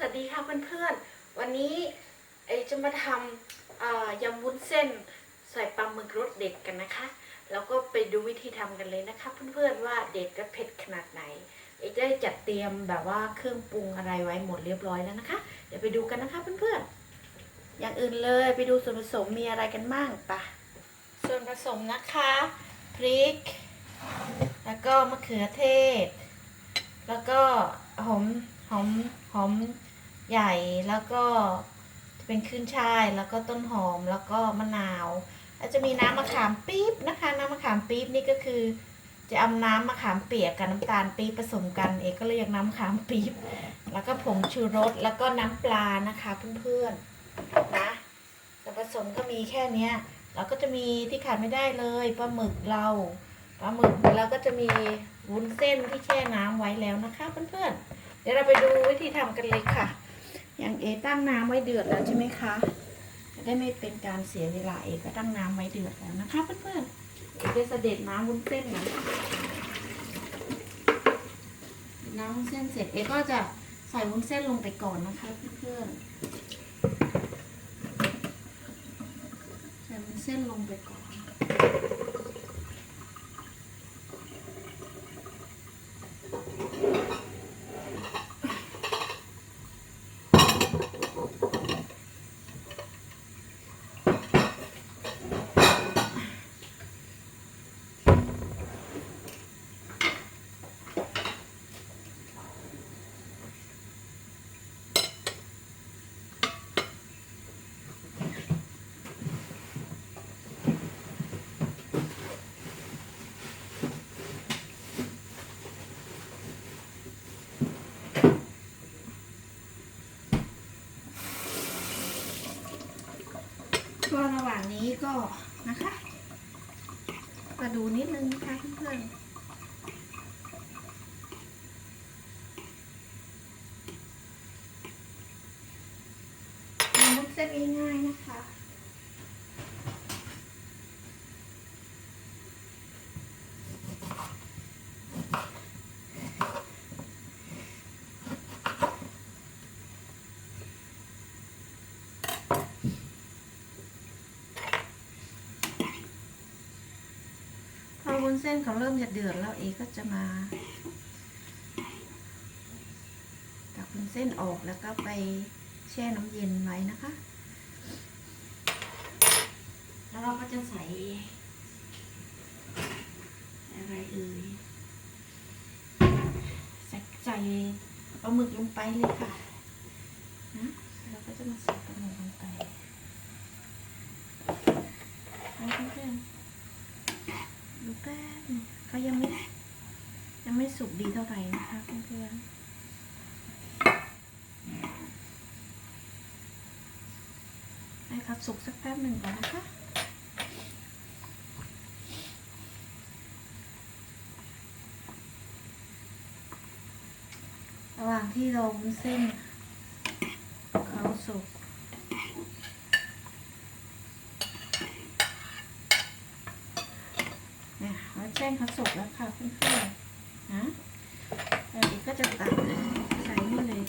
สวัสดีค่ะเพื่อนๆ วันนี้เอจะมาทำยำวุ้นเส้นใส่ปลาหมึกรสเด็ดกันนะคะ แล้วก็ไปดูวิธีทำกันเลยนะคะเพื่อนๆว่าเด็ดและเผ็ดขนาดไหน เอจะได้จัดเตรียมแบบว่าเครื่องปรุงอะไรไว้หมดเรียบร้อยแล้วนะคะ เดี๋ยวไปดูกันนะคะเพื่อนๆ อย่างอื่นเลยไปดูส่วนผสมมีอะไรกันบ้างปะส่วนผสมนะคะพริก แล้วก็มะเขือเทศ แล้วก็หอมหอมหอม ใหญ่แล้วก็เป็นขึ้นช่ายแล้วก็ต้นหอมแล้วก็มะนาวแล้วจะมีน้ำมะขามปี๊บนะคะ น้ำมะขามปี๊บนี่ก็คือ จะเอาน้ำมะขามเปียกกับน้ำตาลปี๊บผสมกัน เอกก็เรียกน้ำมะขามปี๊บแล้วก็ผงชูรสแล้วก็น้ำปลานะคะเพื่อนๆนะส่วนผสมก็มีแค่เนี้ยแล้วก็จะมีที่ขาดไม่ได้เลยปลาหมึกเราปลาหมึกแล้วก็จะมีวุ้นเส้นที่แช่น้ำไว้แล้วนะคะเพื่อนๆเดี๋ยวเราไปดูวิธีทำกันเลยค่ะ อย่างเอตั้งน้ำไว้เดือดแล้วใช่ไหมคะจะได้ไม่เป็นการเสียเวลาเอก็ตั้งน้ำไว้เดือดแล้วนะคะเพื่อนๆเอจะเสด็จน้ำวุ้นเส้นนะน้ำวุ้นเส้นเสร็จเอกก็จะใส่วุ้นเส้นลงไปก่อนนะคะเพื่อนๆใส่วุ้นเส้นลงไปก่อน ก็ระหว่าง นี้ก็นะคะ ก็ดูนิดนึงนะคะเพื่อนๆทำวุ้นเส้นง่ายๆนะคะ พอวุ้น เส้นเขาเริ่มจะเดือดแล้วเอก็จะมาตักวุ้นเส้นออกแล้วก็ไปแช่น้ำเย็นไว้นะคะ แล้วเราก็จะใส่อะไรเอ่ยใส่ใส่ปลาหมึกลงไปเลยค่ะนะเราก็จะมาใส่ปลาหมึกลงไปแล้วเพื่อนๆ ดูแป๊บนึงเขายังไม่ยังไม่สุกดีเท่าไหร่นะคะเพื่อนๆให้เขาสุกสักแป๊บหนึ่งก่อนนะคะระหว่างที่เราวุ้นเส้นเขาสุก เนี่ยเราแจ้ งเขาสุกแล้วค่ะเพื่อนๆนะแล้วอีกก็จะตักใส่นี่เลย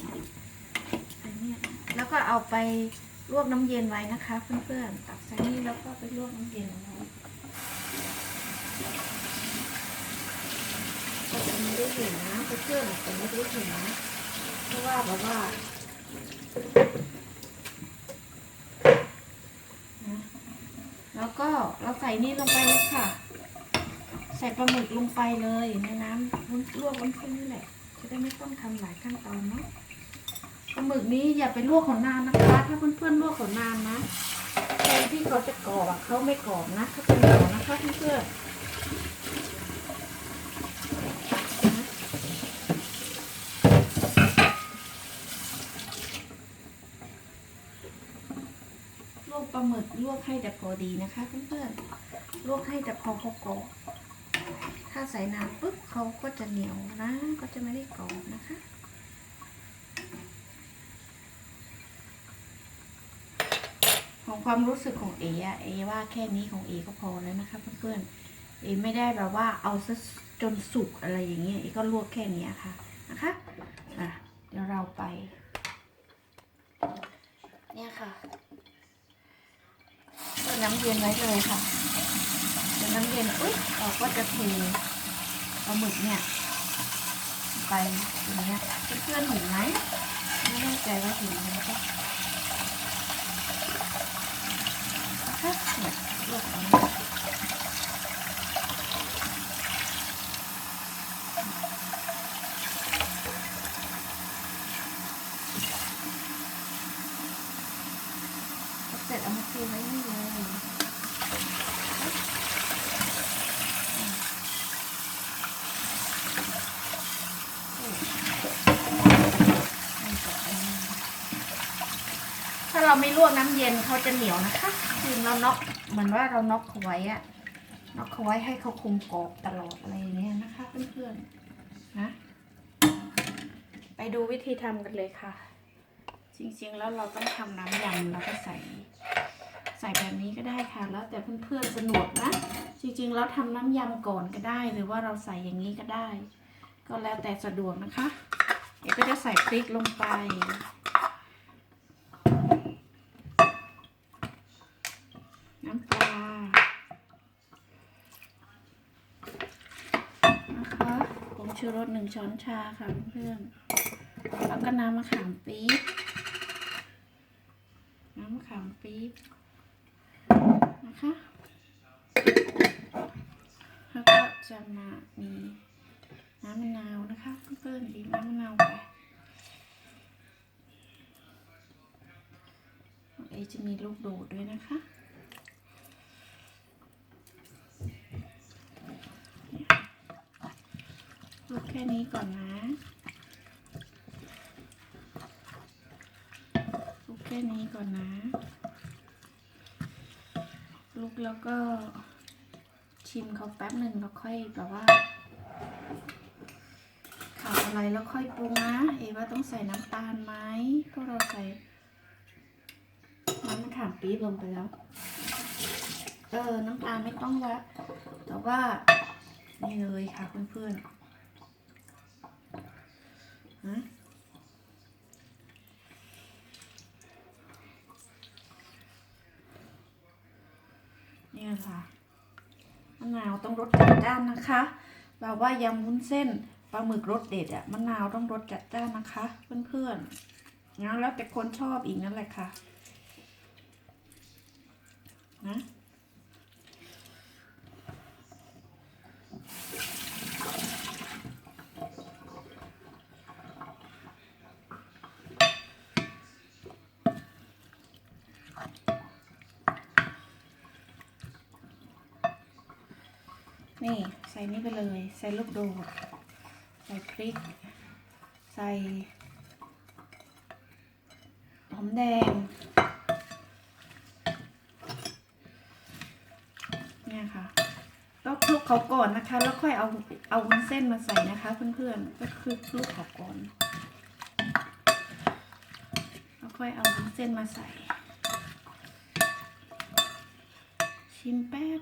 ใส่เนี่ยแล้วก็เอาไปลวกน้ำเย็นไว้นะคะ เพื่อนๆตักใส่นี่แล้วก็ไปลวกน้ำเย็นเอาไว้ก็จะไม่ได้เห็นนะเพื่อนๆจะไม่ได้เห็นนะเพราะว่าแบบว่านะแล้วก็เราใส่นี่ลงไปเลยค่ะ ใส่ปลาหมึกลงไปเลยในน้ำวุ้นลวกวุ้นเส้นนี่แหละ จะได้ไม่ต้องทำหลายขั้นตอนเนาะปลาหมึกนี้อย่าไปลวกขนนานนะคะ ถ้าเพื่อนๆลวกขนนานนะแทนที่เขาจะกรอบเขาไม่กรอบนะเขาจะเหนียวนะคะเพื่อนลวกปลาหมึกลวกให้แต่พอดีนะคะเพื่อนๆลวกให้แต่พอเขากรอบาใส่น้ำปุ๊บเขาก็จะเหนียวนะ ก็จะไม่ได้กรอบนะคะ ของความรู้สึกของเอ๋ะเอว่าแค่นี้ของเอก็พอแล้วนะคะ เพื่อนๆ เอไม่ได้แบบว่าเอาซะจนสุกอะไรอย่างเงี้ย เอก็ลวกแค่นี้ค่ะนะคะอะเดี๋ยวเราไป เนี่ยค่ะน้ำเย็นไว้เลยค่ะน้ำเย็น อุ๊ยเราก็จะเท ลาหมึกเนี่ยไปอย่างเงี้ยเพื่อนๆเห็นไหมไม่แน่ใจว่าเห็นไหมนะคะนะคะเนี่ยลวกเอาเนี่ยเสร็จเอามาเทไว้นี่เลยถ้า เราไม่ลวกน้ำเย็นเขาจะเหนียวนะคะคือเราน็อกเหมือนว่าเราน็อกเขาไว้อะน็อกเขาไว้ให้เขาคุมกรอบตลอดอะไรอย่างเงี้ยนะคะเพื่อนๆนะไปดูวิธีทำกันเลยค่ะ จริงๆแล้วเราต้องทำน้ำยำแล้วก็ใส่ ใส่แบบนี้ก็ได้ค่ะ แล้วแต่เพื่อนๆสะดวกนะ จริงๆแล้วทำน้ำยำก่อนก็ได้ หรือว่าเราใส่อย่างนี้ก็ได้ ก็แล้วแต่สะดวกนะคะเดี๋ยวก็จะใส่พริกลงไป นะคะผงชูรสหนึ่งช้อนชาค่ะเพื่อนๆแล้วก็น้ำมะขามปี๊บ น้ำมะขามปี๊บนะคะแล้วก็จะมามีน้ำมะนาวนะคะเพื่อนๆบีบน้ำมะนาวไปเอจะมีลูกโดดด้วยนะคะ ลูกแค่นี้ก่อนนะลูกแค่นี้ก่อนนะลูกแล้วก็ชิมเขาแป๊บหนึ่งแล้วค่อยแบบว่าขาดอะไรแล้วค่อยปรุงนะ เอว่าต้องใส่น้ำตาลไหมพราะเราใส่น้ำมะขามปี๊บลงไปแล้ว เออ น้ำตาลไม่ต้องละแต่ว่านี่เลยค่ะเพื่อนๆ นี่ยค่ะมะนาวต้องรสจัดจ้านนะคะแบบว่ายำวุ้นเส้นปลาหมึกรสเด็ดอะมะนาวต้องรสจัดจ้านนะคะ เพื่อนๆงั้นแล้วแต่คนชอบอีกนั่นแหละค่ะ นะ นี่ใส่นี่ไปเลย ใส่ลูกโดด ใส่พริก ใส่หอมแดง เนี่ยค่ะก็คลุกเขาก่อนนะคะ แล้วค่อยเอาเอาวุ้นเส้นมาใส่นะคะเพื่อนๆก็คือคลุกเขาก่อนแล้วค่อยเอาวุ้นเส้นมาใส่ ชิมแป๊บ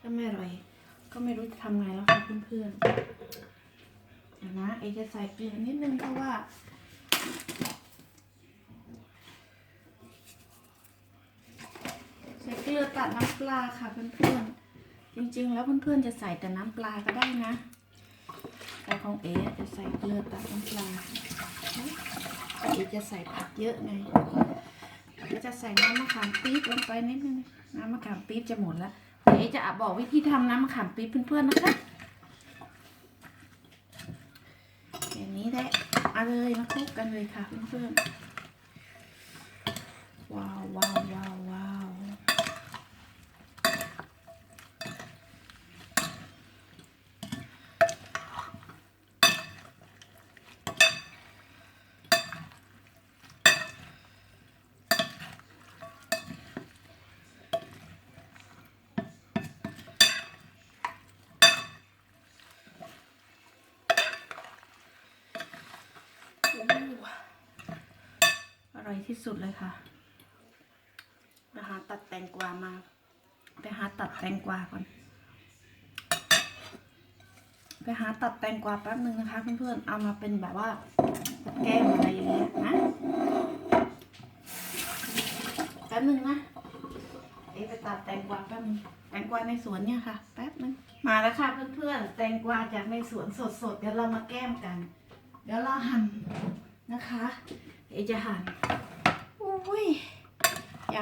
ถ้าไม่อร่อย ก็ไม่รู้จะทำไงแล้วค่ะเพื่อนๆเดี๋ยวนะเอจะใส่เกลือนิดนึงเพราะว่าใส่เกลือตัดน้ำปลาค่ะเพื่อนๆจริงๆ แล้วเพื่อนๆจะใส่แต่น้ำปลาก็ได้นะแต่ของเอจะใส่เกลือตัดน้ำปลาเอจะใส่ผักเยอะไง ก็จะใส่น้ำมะขามปี๊บลงไปนิดนึงน้ำมะขามปี๊บจะหมดแล้วเดี๋ยวจะบอกวิธีทำน้ำมะขามปี๊บเพื่อนๆนะคะอย่างนี้แหละเอาเลยมาคลุกกันเลยค่ะเพื่อนๆว้าวว้าวว้าว อร่อยที่สุดเลยค่ะไปหาตัดแตงกวามา ไปหาตัดแตงกวาก่อน ไปหาตัดแตงกวาแป๊บนึงนะคะเพื่อนๆ เอามาเป็นแบบว่าแก้มอะไรอย่างเงี้ยนะหนึ่งนะเอ๊ะไปตัดแตงกวาแป๊บนึงแตงกวาในสวนเนี่ยค่ะ แป๊บนึง มาแล้วค่ะเพื่อนๆ แตงกวาจากในสวนสดๆ เดี๋ยวเรามาแก้มกัน เดี๋ยวเราหั่นนะคะ เอจะหั่นอุ้ยย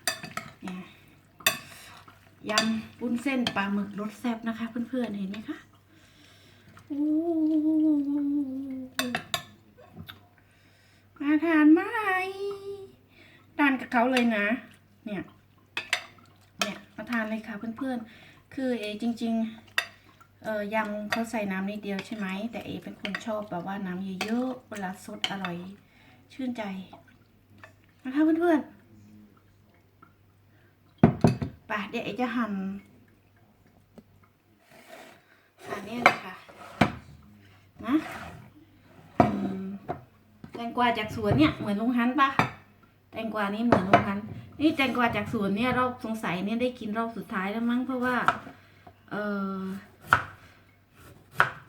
ำเนี่ยยำปุ้นเส้นปลาหมึกรสแซ่บนะคะ เพื่อนๆเห็นไหมคะมาทานไหมทานกับเขาเลยนะ เนี่ย เนี่ยมาทานเลยค่ะเพื่อนๆ คือเอจริง ๆ เออยำเขาใส่น้ำนิดเดียวใช่ไหม แต่เอเป็นคนชอบแบบว่าน้ำเยอะๆ เวลาสดอร่อย ชื่นใจนะคะเพื่อนๆไปเดี๋ยวเอจะหั่นอันนี้นะคะนะแตงกวาจากสวนเนี่ยเหมือนลุงฮันปะแตงกวานี่เหมือนลุงฮัน นี่แตงกวาจากสวนเนี่ยรอบสงสัยเนี่ยได้กินรอบสุดท้ายแล้วมั้งเพราะว่า เออ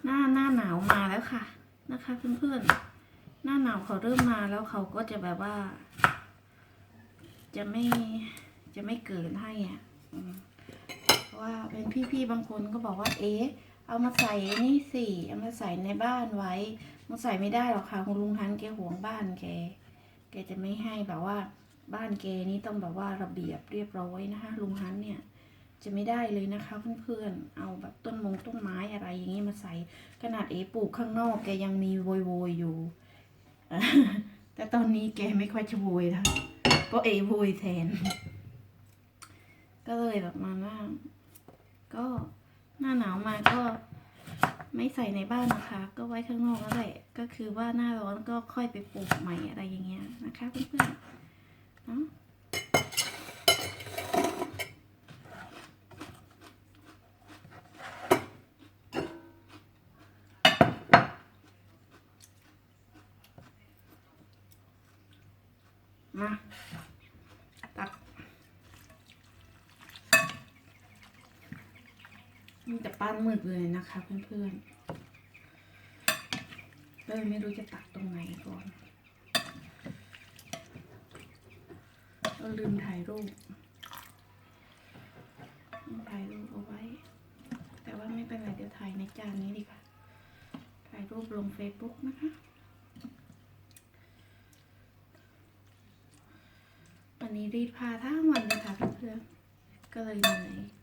หน้าหน้าหนาวมาแล้วค่ะ นะคะเพื่อนๆ หน้าหนาวเขาเริ่มมาแล้วเขาก็จะแบบว่า จะไม่จะไม่เกิดให้อะเพราะว่าเป็นพี่ๆบางคนก็บอกว่า เอ๊ะเอามาใส่นี่สิเอามาใส่ในบ้านไว้มันใส่ไม่ได้หรอกค่ะคุณลุงฮันแกห่วงบ้านแกแกจะไม่ให้แบบว่า บ้านแกนี่ต้องแบบว่าระเบียบเรียบร้อยนะคะลุงฮันเนี่ยจะไม่ได้เลยนะคะเพื่อนๆ เอาแบบต้นมงต้นไม้อะไรอย่างงี้มาใส่ขนาดเอปลูกข้างนอกแกยังมีโวยโวยๆอยู่ แต่ตอนนี้แกไม่ค่อยจะโวยแล้วก็เอโวยแทน ก็เลยแบบมาว่าก็หน้าหนาวมาก็ไม่ใส่ในบ้านนะคะ ก็ไว้ข้างนอกนั่นแหละก็คือว่าหน้าร้อนก็ค่อยไปปลูกใหม่อะไรอย่างเงี้ยนะคะเพื่อนๆเนาะ มาตัก มีแต่ปลาหมึกเลยนะคะเพื่อนๆเลยไม่รู้จะตักตรงไหนก่อนเราลืมถ่ายรูปถ่ายรูปเอาไว้ แต่ว่าไม่เป็นไรเดี๋ยวถ่ายในจานนี้ดีกว่า ถ่ายรูปลงเฟซบุ๊กนะคะวันนี้รีดผ้าทั้งวันเลยค่ะเพื่อนๆก็เลยเหนื่อย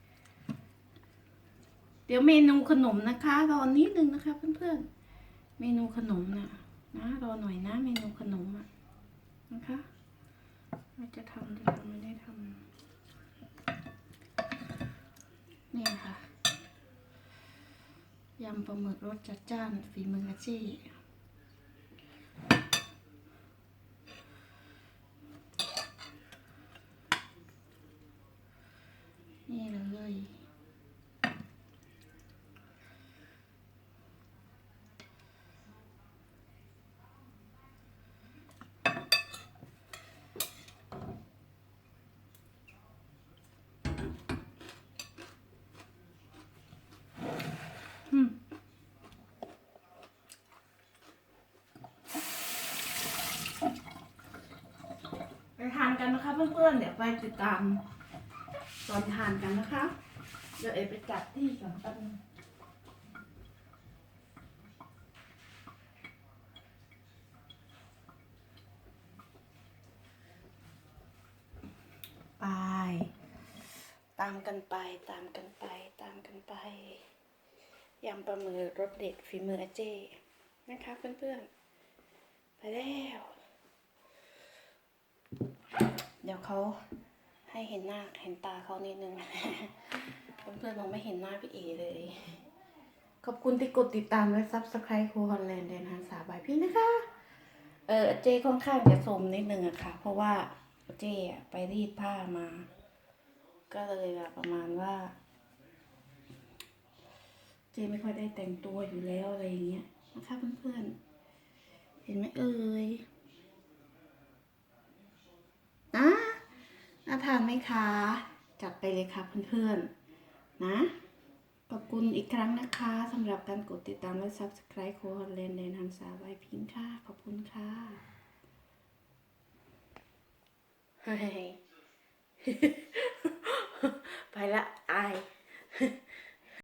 เดี๋ยวเมนูขนมนะคะรอนิดนึงนะคะเพื่อนๆ เมนูขนมนะนะรอหน่อยนะเมนูขนมอะนะคะว่าจะทำจะทำไม่ได้ทำนี่ค่ะยำปลาหมึกรสจัดจ้านฝีมืออาเจ้นี่เลย กันนะคะเพื่อนๆเดี๋ยวไปติดตามตอนทานกันนะคะ เดี๋ยวเอไปจัดที่ก่อนแป๊บนึงไป ตามกันไปตามกันไปตามกันไปยำปลาหมึกรสเด็ดฝีมืออาเจ้นะคะเพื่อนๆ ไปแล้ว เดี๋ยวเขาให้เห็นหน้าเห็นตาเขานิดนึงเพื่อนๆมองไม่เห็นหน้าพี่เอเลย ขอบคุณที่กดติดตามและซับสไครต์ครูฮอลแลนด์เดนฮันสาบายพี่นะคะ เออเจค่อนข้างจะสมนิดนึงอะค่ะ เพราะว่าเจอะไปรีดผ้ามา ก็เลยแบบประมาณว่า เจไม่ค่อยได้แต่งตัวอยู่แล้วอะไรอย่างเงี้ยนะคะเพื่อนๆเห็นไหมเอ่ย นะน่าทานไหมคะ จัดไปเลยค่ะเพื่อนๆ นะ ขอบคุณอีกครั้งนะคะสำหรับการกดติดตามและ Subscribe โคฮอลแลนด์แดนฮันสาไวพิงค่ะ ขอบคุณค่ะเฮ้ยไปละอาย